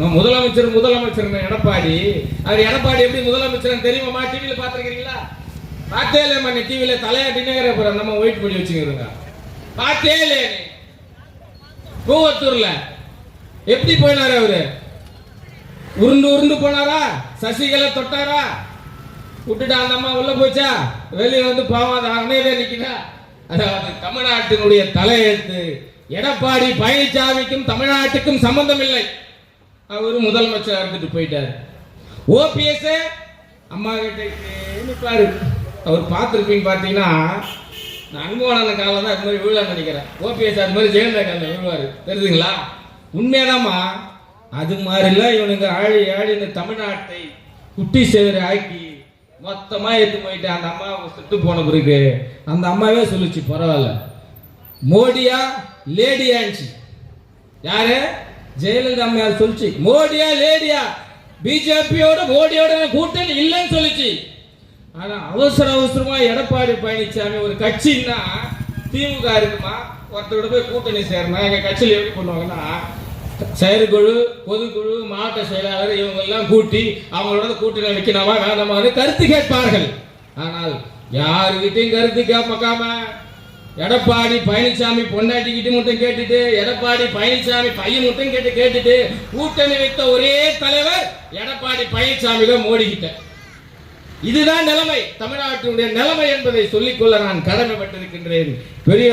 நம்ம முதலமைச்சர் முதலமைச்சர் எடப்பாடி. அவர் எடப்பாடி எப்படி முதலமைச்சர் தெரியுமா டிவியில பாத்துருக்கீங்களா பார்த்தே இல்லையம்மா நீ டிவியில தலையாட்டினே போற நம்ம வெயிட் பண்ணி வச்சுக்கிறோங்க. பார்த்தே இல்லையே நீ. கூவத்தூர்ல. எப்படி போயினாரு அவரு? உருண்டு உருண்டு போனாரா? சசிகலா தொட்டாரா? விட்டுட்டா அந்த அம்மா உள்ள போச்சா? வெளியே வந்து பாவாத அது அணையில நிக்கிறா அதாவது தமிழ்நாட்டினுடைய தலையெழுத்து எடப்பாடி பழனிசாமிக்கும் தமிழ்நாட்டுக்கும் சம்பந்தம் இல்லை அவர் முதலமைச்சர் இருந்துட்டு போயிட்டாரு. ஓபிஎஸ் அம்மா கிட்ட நிற்பாரு அவர் பார்த்துருப்பீங்க பார்த்தீங்கன்னா நான் அன்புவான காலம் தான் அது மாதிரி விழான்னு நினைக்கிறேன். ஓபிஎஸ் அது மாதிரி ஜெயலலிதா காலம் விழுவாரு. தெரியுதுங்களா உண்மையாதாம்மா. அது மாதிரிலாம் இவனுங்க ஆழி ஆழி இந்த தமிழ்நாட்டை குட்டி சேவரை ஆக்கி மொத்தமாக எடுத்து போயிட்டு அந்த அம்மா சுட்டு போன பிறகு அந்த அம்மாவே சொல்லுச்சு பரவாயில்ல. மோடியா லேடியான்ச்சு. யாரு? ஜெயலலிதா அம்மையார் சொல்லிச்சு மோடியா லேடியா? பிஜேபியோட மோடியோட கூட்டணி இல்லைன்னு சொல்லுச்சு. ஆனா அவசர அவசரமா எடப்பாடி பழனிசாமி ஒரு கட்சின்னா திமுக இருக்குமா? ஒருத்தரோட போய் கூட்டணி சேரணும்? எங்க கட்சியில் எப்படி பண்ணுவாங்கன்னா செயற்குழு பொதுக்குழு மாவட்ட செயலாளர் இவங்க எல்லாம் கூட்டி அவங்களோட கூட்டணி வைக்கணுமா வேண்டாமான்னு கருத்து கேட்பார்கள். ஆனால் யாருகிட்டையும் கருத்து கேட்காம எடப்பாடி பழனிசாமி பொண்டாட்டிக்கிட்டு மட்டும் கேட்டுட்டு எடப்பாடி பழனிசாமி பையன் மட்டும் கேட்டு கேட்டுட்டு கூட்டணி வைத்த ஒரே தலைவர் எடப்பாடி பழனிசாமி தான் மோடி கிட்ட. இதுதான் நிலைமை. தமிழ்நாட்டினுடைய நிலைமை என்பதை சொல்லிக்கொள்ள நான் கடமைப்பட்டிருக்கின்றேன். பெரிய